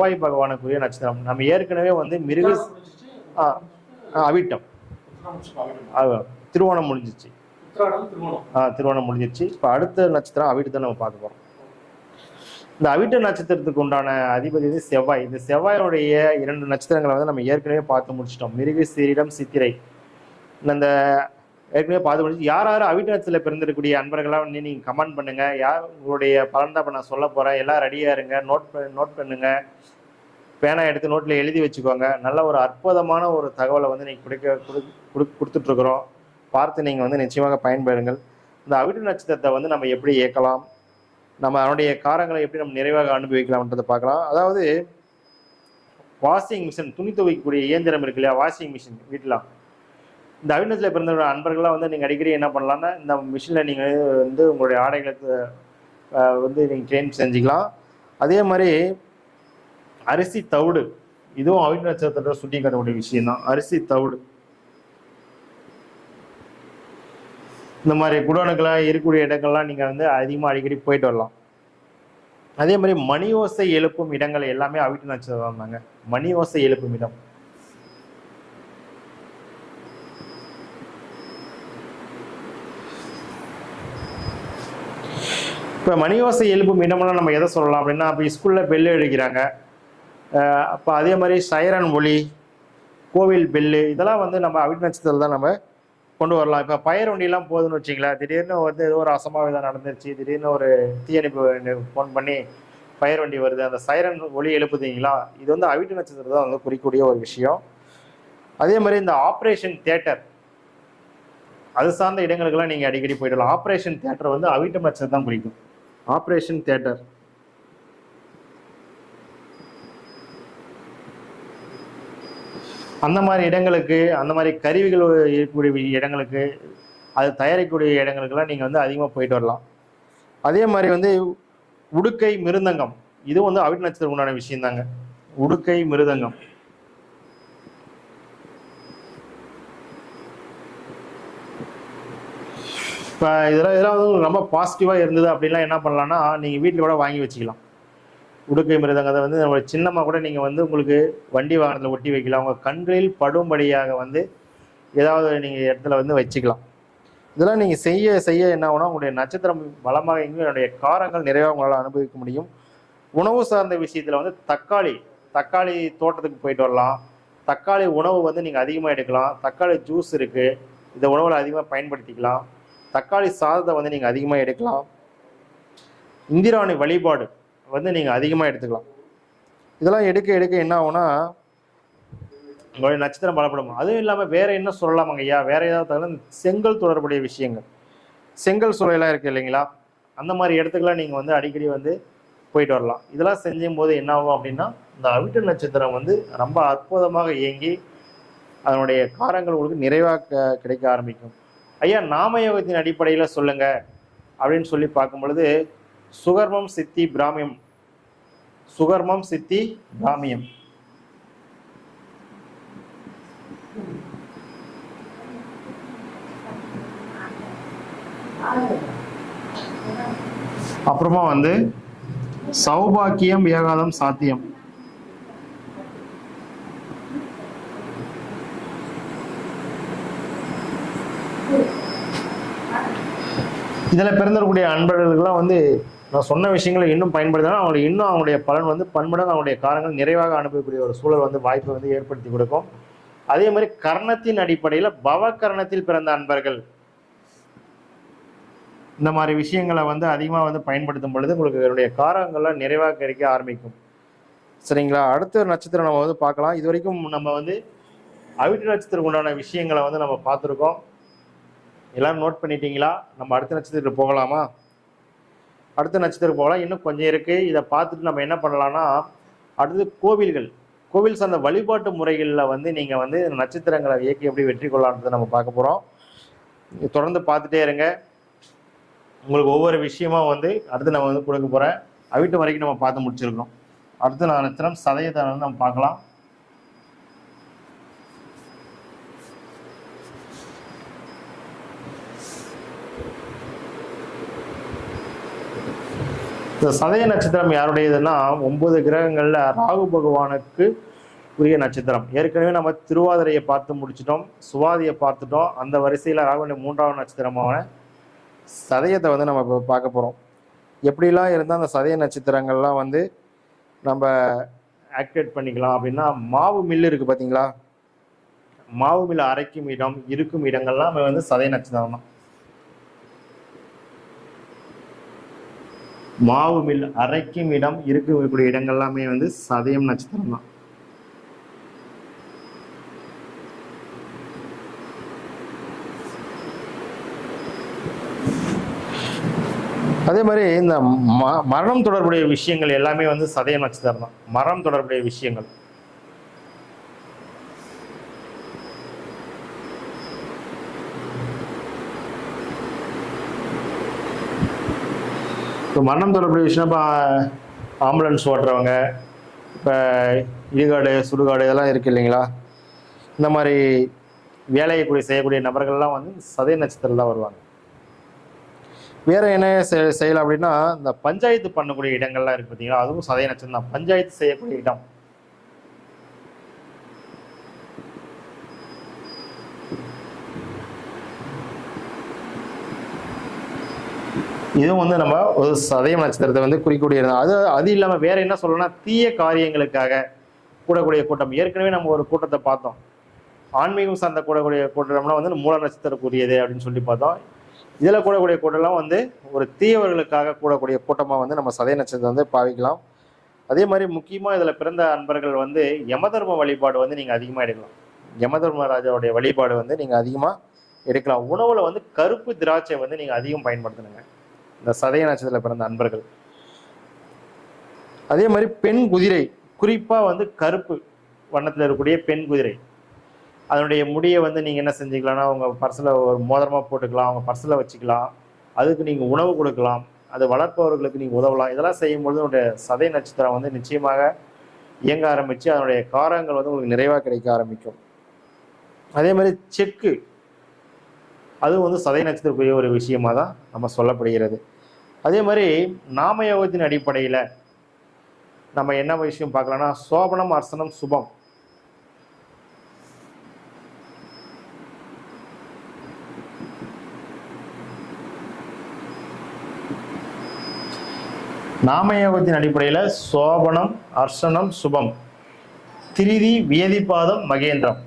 செவ்வாய் பகவானுக்குரிய நட்சத்திரம். நம்ம ஏற்கனவே வந்து மிருக அவிட்டம். திருவோணம் முடிஞ்சிச்சு. ஆ, திருவோணம் முடிஞ்சிச்சு. இப்போ அடுத்த நட்சத்திரம் அவிட்டத்தை நம்ம பார்க்க போகிறோம் இந்த அவிட்ட நட்சத்திரத்துக்கு உண்டான அதிபதி வந்து செவ்வாய். இந்த செவ்வாயோடைய இரண்டு நட்சத்திரங்களை வந்து நம்ம ஏற்கனவே பார்த்து முடிச்சிட்டோம். மிருக சீரிடம் சித்திரை. இந்த ஏற்கனவே பார்த்து முடிச்சு யார் யார் அவிட்ட நட்சத்திரத்தில் பிறந்திருக்கக்கூடிய அன்பர்களாக வந்து நீங்கள் கமெண்ட் பண்ணுங்க. யார் உங்களுடைய பலன் தான் இப்போ நான் சொல்ல போகிறேன் எல்லாம் ரெடியாக இருங்க. நோட் நோட் பண்ணுங்க. பேனா எடுத்து நோட்டில் எழுதி வச்சுக்கோங்க. நல்ல ஒரு அற்புதமான ஒரு தகவலை வந்து நீங்கள் கொடுக்க கொடு கொடு- கொடுத்துட்ருக்குறோம். பார்த்து நீங்கள் வந்து நிச்சயமாக பயன்பெறுங்கள். இந்த அவிட்டு நட்சத்திரத்தை வந்து நம்ம எப்படி இயக்கலாம்? நம்ம அதனுடைய காரங்களை எப்படி நம்ம நிறைவாக அனுபவிக்கலாம்ன்றதை பார்க்கலாம். அதாவது வாஷிங் மிஷின் துணி துவைக்கக்கூடிய இயந்திரம் இருக்கு இல்லையா? வாஷிங் மிஷின் வீட்டில் இந்த அவிநத்தில் பிறந்த அன்பர்கள்லாம் வந்து நீங்கள் அடிக்கடி என்ன பண்ணலாம்னா இந்த மிஷினில் நீங்கள் வந்து உங்களுடைய ஆடைகளை வந்து நீங்கள் கிளைம் செஞ்சுக்கலாம். அதே மாதிரி அரிசி தவிடு. இதுவும் அவின் நட்சத்திரத்தை சுட்டி காட்டக்கூடிய விஷயம் தான் அரிசி தவிடு. இந்த மாதிரி குடோனுக்கெல்லாம் இருக்கக்கூடிய இடங்கள்லாம் நீங்கள் வந்து அதிகமாக அடிக்கடி போயிட்டு வரலாம். அதே மாதிரி மணி ஓசை எழுப்பும் இடங்கள் எல்லாமே அவிட்டு நட்சத்திரம் தாங்க. மணி ஓசை எழுப்பும் இடம். இப்போ மணி ஓசை எழுப்பும் இடம்லாம் நம்ம எதை சொல்லலாம் அப்படின்னா இப்போ ஸ்கூலில் பெல் அடிக்கிறாங்க அப்போ அதே மாதிரி சைரன் ஒளி கோவில் பில்லு இதெல்லாம் வந்து நம்ம அவிட் நட்சத்திரத்தில் தான் நம்ம கொண்டு வரலாம். இப்போ பயர் வண்டிலாம் போகுதுன்னு வச்சிங்களேன் திடீர்னு வந்து ஏதோ ஒரு அசம்பாவிதம் நடந்துருச்சு. திடீர்னு ஒரு தீயணைப்பு ஃபோன் பண்ணி பயர் வண்டி வருது. அந்த சைரன் ஒலி எழுப்புதீங்களா? இது வந்து அவிட்டு நட்சத்திரம் தான் வந்து குறிக்கக்கூடிய ஒரு விஷயம். அதே மாதிரி இந்த ஆப்ரேஷன் தேட்டர் அது சார்ந்த இடங்களுக்கெல்லாம் நீங்கள் அடிக்கடி போயிடலாம். ஆப்ரேஷன் தேட்டர் வந்து அவிட்டு நட்சத்திரம் தான் குறிக்கும். ஆப்ரேஷன் தேட்டர் அந்த மாதிரி இடங்களுக்கு அந்த மாதிரி கருவிகள் இருக்கக்கூடிய இடங்களுக்கு அது தயாரிக்கக்கூடிய இடங்களுக்கெல்லாம் நீங்கள் வந்து அதிகமாக போயிட்டு வரலாம். அதே மாதிரி வந்து உடுக்கை மிருதங்கம். இதுவும் வந்து அவிட் நட்சத்திரம் உண்டான விஷயம் தாங்க. உடுக்கை மிருதங்கம். இப்போ இதெல்லாம் இதெல்லாம் வந்து ரொம்ப பாசிட்டிவாக இருந்தது அப்படின்லாம் என்ன பண்ணலாம்னா நீங்கள் வீட்டில் கூட வாங்கி வச்சுக்கலாம். உடுக்கை மிருதங்கத்தை வந்து நம்ம சின்னமாக கூட நீங்கள் வந்து உங்களுக்கு வண்டி வாகனத்தில் ஒட்டி வைக்கலாம். உங்கள் கண்களில் படும்படியாக வந்து ஏதாவது நீங்கள் இடத்துல வந்து வச்சுக்கலாம். இதெல்லாம் நீங்கள் செய்ய செய்ய என்ன ஆகும்னா உங்களுடைய நட்சத்திரம் பலமாக எங்கும் என்னுடைய காரங்கள் நிறைவாக உங்களால் அனுபவிக்க முடியும். உணவு சார்ந்த விஷயத்தில் வந்து தக்காளி தக்காளி தோட்டத்துக்கு போயிட்டு வரலாம். தக்காளி உணவு வந்து நீங்கள் அதிகமாக எடுக்கலாம். தக்காளி ஜூஸ் இருக்குது இந்த உணவில் அதிகமாக பயன்படுத்திக்கலாம். தக்காளி சாதத்தை வந்து நீங்கள் அதிகமாக எடுக்கலாம். இந்திராணி வழிபாடு. வந்து நீங்கள் அதிகமாக எடுத்துக்கலாம். இதெல்லாம் எடுக்க எடுக்க என்ன ஆகும்னா உங்களுடைய நட்சத்திரம் பலப்படும்? அதுவும் இல்லாமல் வேற என்ன சொல்லலாமாங்க ஐயா? வேற ஏதாவது தகவல்? செங்கல் தொடர்புடைய விஷயங்கள். செங்கல் சூளையெல்லாம் இருக்கு இல்லைங்களா? அந்த மாதிரி இடத்துக்குலாம் நீங்கள் வந்து அடிக்கடி வந்து போயிட்டு வரலாம். இதெல்லாம் செஞ்சும் போது என்ன ஆகும் அப்படின்னா இந்த அவிட்ட நட்சத்திரம் வந்து ரொம்ப அற்புதமாக இயங்கி அதனுடைய காரங்கள் உங்களுக்கு நிறைவாக கிடைக்க ஆரம்பிக்கும். ஐயா நாமயோகத்தின் அடிப்படையில் சொல்லுங்க அப்படின்னு சொல்லி பார்க்கும் பொழுது சுகர்மம் சித்தி பிராமியம். சுகர்மம் சித்தி பிராமியம். அப்புறமா வந்து சௌபாக்கியம் ஏகாதம் சாத்தியம். இதில் பிறந்திருக்கக்கூடிய அன்பர்களுக்கெல்லாம் வந்து நான் சொன்ன விஷயங்களை இன்னும் பயன்படுத்தினா அவங்களுக்கு இன்னும் அவங்களுடைய பலன் வந்து பன்மடங்கு அவங்களுடைய காரங்கள் நிறைவாக அனுப்பக்கூடிய ஒரு சூழல் வந்து வாய்ப்பை வந்து ஏற்படுத்தி கொடுக்கும். அதே மாதிரி கர்ணத்தின் அடிப்படையில் பவகர்ணத்தில் பிறந்த அன்பர்கள். இந்த மாதிரி விஷயங்களை வந்து அதிகமாக வந்து பயன்படுத்தும் பொழுது உங்களுக்கு இதனுடைய காரங்கள்லாம் நிறைவாக கிடைக்க ஆரம்பிக்கும். சரிங்களா? அடுத்த நட்சத்திரம் நம்ம வந்து பார்க்கலாம். இது வரைக்கும் நம்ம வந்து அவிட்டு நட்சத்திரம் உண்டான விஷயங்களை வந்து நம்ம பார்த்துருக்கோம். எல்லாரும் நோட் பண்ணிட்டீங்களா? நம்ம அடுத்த நட்சத்திரத்துக்கு போகலாமா? அடுத்த நட்சத்திரம் போகலாம் இன்னும் கொஞ்சம் இருக்குது இதை பார்த்துட்டு நம்ம என்ன பண்ணலாம்னா அடுத்தது கோவில்கள். கோவில் சார்ந்த வழிபாட்டு முறைகளில் வந்து நீங்கள் வந்து நட்சத்திரங்களை இயக்கி எப்படி வெற்றி கொள்ளலான்றதை நம்ம பார்க்க போகிறோம் தொடர்ந்து பார்த்துட்டே இருங்க. உங்களுக்கு ஒவ்வொரு விஷயமா வந்து அடுத்து நம்ம வந்து கொடுக்க போகிறேன் அவிட்டு வரைக்கும் நம்ம பார்த்து முடிச்சிருக்கோம் அடுத்த நட்சத்திரம் சதயத்தை நம்ம பார்க்கலாம். இந்த சதய நட்சத்திரம் யாருடையதுன்னா ஒன்பது கிரகங்களில் ராகு பகவானுக்கு உரிய நட்சத்திரம். ஏற்கனவே நம்ம திருவாதிரையை பார்த்து முடிச்சிட்டோம் சுவாதியை பார்த்துட்டோம். அந்த வரிசையில் ராகுடைய மூன்றாவது நட்சத்திரமான சதயத்தை வந்து நம்ம இப்போ பார்க்க போகிறோம் எப்படிலாம் இருந்தால் அந்த சதய நட்சத்திரங்கள்லாம் வந்து நம்ம ஆக்டிவேட் பண்ணிக்கலாம் அப்படின்னா மாவு மில்லு இருக்குது பார்த்தீங்களா மாவு மில்லு அரைக்கும் இடம் இருக்கும் இடங்கள்லாம் வந்து சதய நட்சத்திரம் தான் மாவு மில் அரைக்கும் இடம் இருக்கக்கூடிய இடங்கள் எல்லாமே வந்து சதயம் நட்சத்திரம் தான். அதே மாதிரி இந்த ம- மரணம் தொடர்புடைய விஷயங்கள் எல்லாமே வந்து சதயம் நட்சத்திரம் தான். மரணம் தொடர்புடைய விஷயங்கள். இப்போ மரணம் தொடர்புடைய விஷயம் இப்போ ஆம்புலன்ஸ் ஓட்டுறவங்க இப்போ இடுகாடு சுடுகாடு இதெல்லாம் இருக்கு இல்லைங்களா? இந்த மாதிரி வேலையை கூடிய செய்யக்கூடிய நபர்கள்லாம் வந்து சதய நட்சத்திரம் தான் வருவாங்க. வேற என்ன செய் செய்யலாம் அப்படின்னா இந்த பஞ்சாயத்து பண்ணக்கூடிய இடங்கள்லாம் இருக்கு பார்த்தீங்களா? அதுவும் சதய நட்சத்திரம் தான். பஞ்சாயத்து செய்யக்கூடிய இடம். இதுவும் வந்து நம்ம ஒரு சதயம் நட்சத்திரத்தை வந்து குறிக்கூடிய இடம். அது அது இல்லாமல் வேற என்ன சொல்லணும்னா தீய காரியங்களுக்காக கூடக்கூடிய கூட்டம். ஏற்கனவே நம்ம ஒரு கூட்டத்தை பார்த்தோம். ஆன்மீகம் சார்ந்த கூடக்கூடிய கூட்டம்னா வந்து மூல நட்சத்திரக்குரியது அப்படின்னு சொல்லி பார்த்தோம். இதில் கூடக்கூடிய கூட்டம்லாம் வந்து ஒரு தீயவர்களுக்காக கூடக்கூடிய கூட்டமாக வந்து நம்ம சதய நட்சத்திரம் வந்து பாவிக்கலாம். அதே மாதிரி முக்கியமாக இதில் பிறந்த அன்பர்கள் வந்து யமதர்ம வழிபாடு வந்து நீங்கள் அதிகமாக எடுக்கலாம். யமதர்மராஜாவுடைய வழிபாடு வந்து நீங்கள் அதிகமாக எடுக்கலாம். உணவில் வந்து கருப்பு திராட்சை வந்து நீங்கள் அதிகம் பயன்படுத்தணுங்க. இந்த சதய நட்சத்திரத்தில் பிறந்த அன்பர்கள். அதே மாதிரி பெண் குதிரை குறிப்பாக வந்து கருப்பு வண்ணத்தில் இருக்கக்கூடிய பெண் குதிரை. அதனுடைய முடியை வந்து நீங்கள் என்ன செஞ்சுக்கலாம்னா உங்கள் பர்ஸில் ஒரு மோதிரமாக போட்டுக்கலாம் அவங்க பர்ஸில் வச்சுக்கலாம். அதுக்கு நீங்கள் உணவு கொடுக்கலாம். அது வளர்ப்பவர்களுக்கு நீங்கள் உதவலாம். இதெல்லாம் செய்யும்பொழுது உங்களுடைய சதய நட்சத்திரம் வந்து நிச்சயமாக இயங்க ஆரம்பித்து அதனுடைய காரங்கள் வந்து உங்களுக்கு நிறைவாக கிடைக்க ஆரம்பிக்கும். அதே மாதிரி செக்கு. அதுவும் வந்து சதய நட்சத்திரக்குரிய ஒரு விஷயமா தான் நம்ம சொல்லப்படுகிறது. அதே மாதிரி நாமயோகத்தின் அடிப்படையில் நம்ம என்ன விஷயம் பார்க்கலாம்னா சோபனம் அர்சனம் சுபம். நாமயோகத்தின் அடிப்படையில் சோபனம் அர்சனம் சுபம். திரிதி வியதிபாதம் மகேந்திரம்.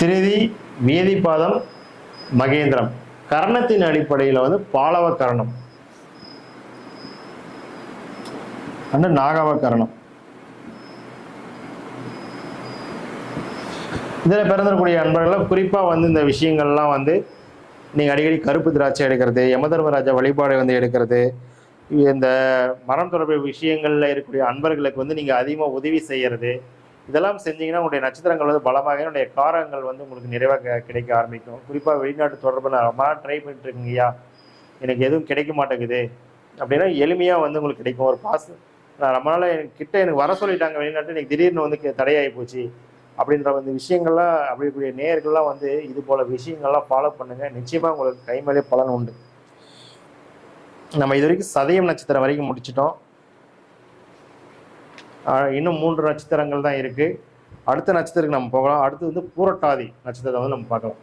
திருதி வியதிபாதம் மகேந்திரம். கரணத்தின் அடிப்படையில் வந்து பாலவ கரணம். அண்டு நாகவ கரணம். இதில் பிறந்தக்கூடிய அன்பர்களை குறிப்பாக வந்து இந்த விஷயங்கள்லாம் வந்து நீங்கள் அடிக்கடி கருப்பு திராட்சை எடுக்கிறது யமதர்மராஜா வழிபாடு வந்து எடுக்கிறது இந்த மரம் தொடர்பு விஷயங்களில் இருக்கக்கூடிய அன்பர்களுக்கு வந்து நீங்கள் அதிகமாக உதவி செய்கிறது இதெல்லாம் செஞ்சீங்கன்னா உங்களுடைய நட்சத்திரங்கள் வந்து பலமாக உங்களுடைய காரங்கள் வந்து உங்களுக்கு நிறைவாக கிடைக்க ஆரம்பிக்கும். குறிப்பாக வெளிநாட்டு தொடர்பு நான் ரொம்ப ட்ரை பண்ணிட்டுருக்கீங்கய்யா. எனக்கு எதுவும் கிடைக்க மாட்டேங்குது. அப்படின்னா எளிமையாக வந்து உங்களுக்கு கிடைக்கும். ஒரு பாஸ் நான் ரொம்ப நாள் எனக்கு கிட்ட எனக்கு வர சொல்லிட்டாங்க வெளிநாட்டு எனக்கு திடீர்னு வந்து தடையாகி போச்சு. அப்படின்ற வந்து விஷயங்கள்லாம் அப்படிக்கூடிய நேர்கள்லாம் வந்து இது போல் விஷயங்கள்லாம் ஃபாலோ பண்ணுங்கள் நிச்சயமாக உங்களுக்கு கை மேலே பலன் உண்டு. நம்ம இது வரைக்கும் சதயம் நட்சத்திரம் வரைக்கும் முடிச்சிட்டோம். இன்னும் மூன்று நட்சத்திரங்கள் தான் இருக்குது அடுத்த நட்சத்திரத்துக்கு நம்ம போகலாம். அடுத்து வந்து பூரட்டாதி நட்சத்திரத்தை வந்து நம்ம பார்க்கலாம்.